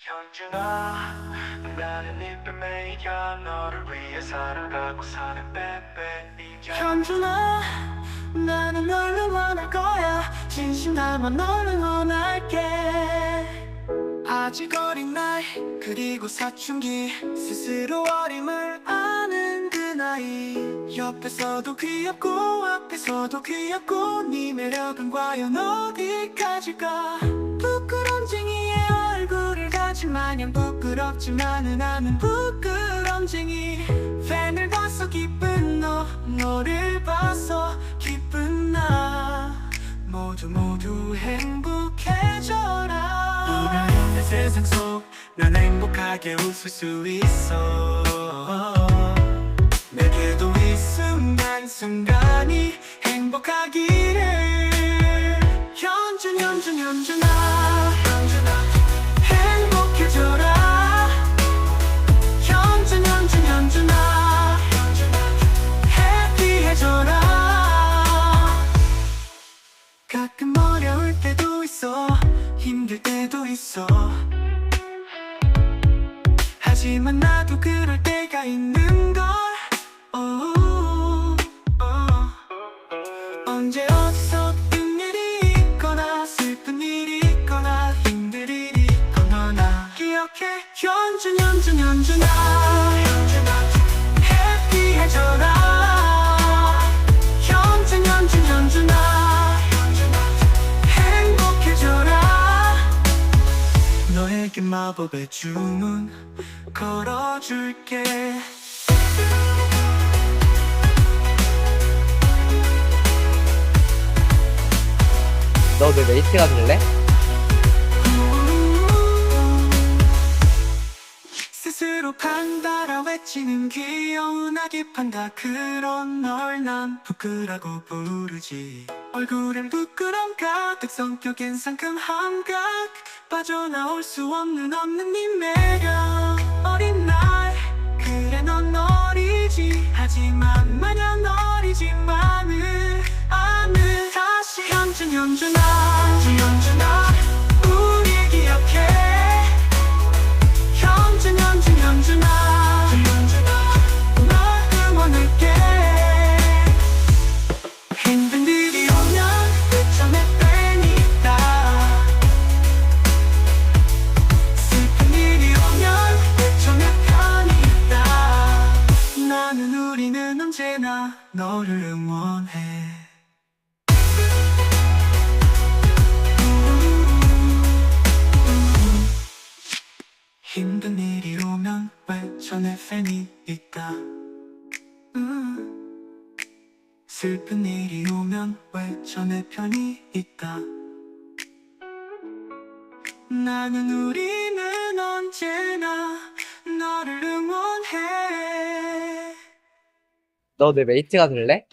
현준아 나는 이쁜 매니저 너를 위해 살아가고 사는 이제 현준아 나는 널 응원할 거야. 진심 담아 널 응원할게. 아직 어린 나이 그리고 사춘기. 스스로 어림을 아는 그 나이. 옆에서도 귀엽고 앞에서도 귀엽고. 네 매력은 과연 어디까지가? 부끄럼쟁이의 얼굴을 가진 마냥 부끄럽지만은 않은 부끄럼쟁이. 팬을 봐서 기쁜 너. 너를 봐서 기쁜 나. 모두 모두 행복해져라. 우리의 세상 속 난 행복하게 웃을 수 있어. 내게도 이 순간 순간이 행복하기를. 현준 현준 현준아 가끔 어려울 때도 있어. 힘들 때도 있어. 하지만 나도 그럴 때가 있는 걸. 오, 오. 언제 어디서 든 일이 있거나 슬픈 일이 있거나 힘들 일이 있거나 기억해. 현준 현준 현준 마법의 주문 걸어줄게. 너내 메이트가 될래? 스스로 판다라 외치는 귀여운 아기 판다. 그런 널 난 부끄라고 부르지. 얼굴엔 부끄럼 가득 성격엔 상큼함 각 빠져나올 수 없는 없는 네 매력. 어린 날 그래 넌 어리지. 하지만 마냥 어리지만은 않은 다시. 현준 현준아 현준아 우리 너를 응원해. 힘든 일이 오면 외쳐내 팬이 있다 음. 슬픈 일이 오면 외쳐내 편이 있다 나는 우리는 언제나 너를 너 내 메이트가 될래?